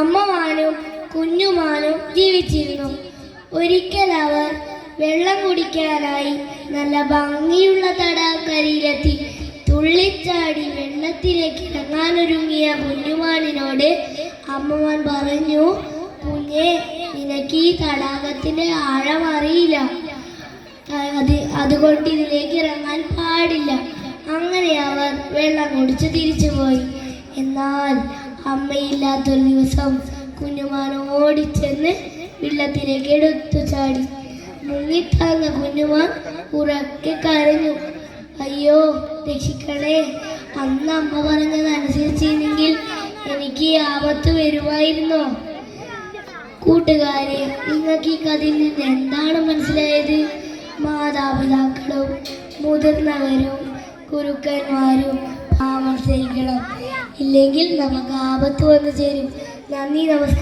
അമ്മമാനും കുഞ്ഞുമാനും ജീവിച്ചിരുന്നു. ഒരിക്കൽ അവർ വെള്ളം കുടിക്കാനായി നല്ല ഭംഗിയുള്ള തടാകരിയിലെത്തി. തുള്ളിച്ചാടി വെള്ളത്തിലേക്ക് ഇറങ്ങാനൊരുങ്ങിയ കുഞ്ഞുമാനിനോട് അമ്മമാൻ പറഞ്ഞു കുഞ്ഞെ നിനക്ക് ഈ തടാകത്തിന്റെ ആഴം അറിയില്ല. അത് അതുകൊണ്ട് ഇതിലേക്ക് ഇറങ്ങാൻ പാടില്ല. അങ്ങനെ അവർ വെള്ളം കുടിച്ച് തിരിച്ചുപോയി. എന്നാൽ അമ്മയില്ലാത്തൊരു ദിവസം കുഞ്ഞുമാൻ ഓടിച്ചെന്ന് വെള്ളത്തിലേക്ക് എടുത്തു ചാടി. മുങ്ങിത്താങ്ങ കുഞ്ഞുമാൻ ഉറക്കെ കരഞ്ഞു. അയ്യോ രക്ഷിക്കണേ അന്ന് അമ്മ പറഞ്ഞത് അനുസരിച്ചിരുന്നെങ്കിൽ എനിക്ക് ആപത്ത് വരുമായിരുന്നോ? കൂട്ടുകാരെ നിങ്ങൾക്ക് ഈ കഥയിൽ നിന്ന് എന്താണ് മനസ്സിലായത്? മാതാപിതാക്കളും മുതിർന്നവരും ഗുരുക്കന്മാരും ഇല്ലെങ്കിൽ നമുക്ക് ആപത്ത് വന്നു ചേരും. നന്ദി നമസ്കാരം.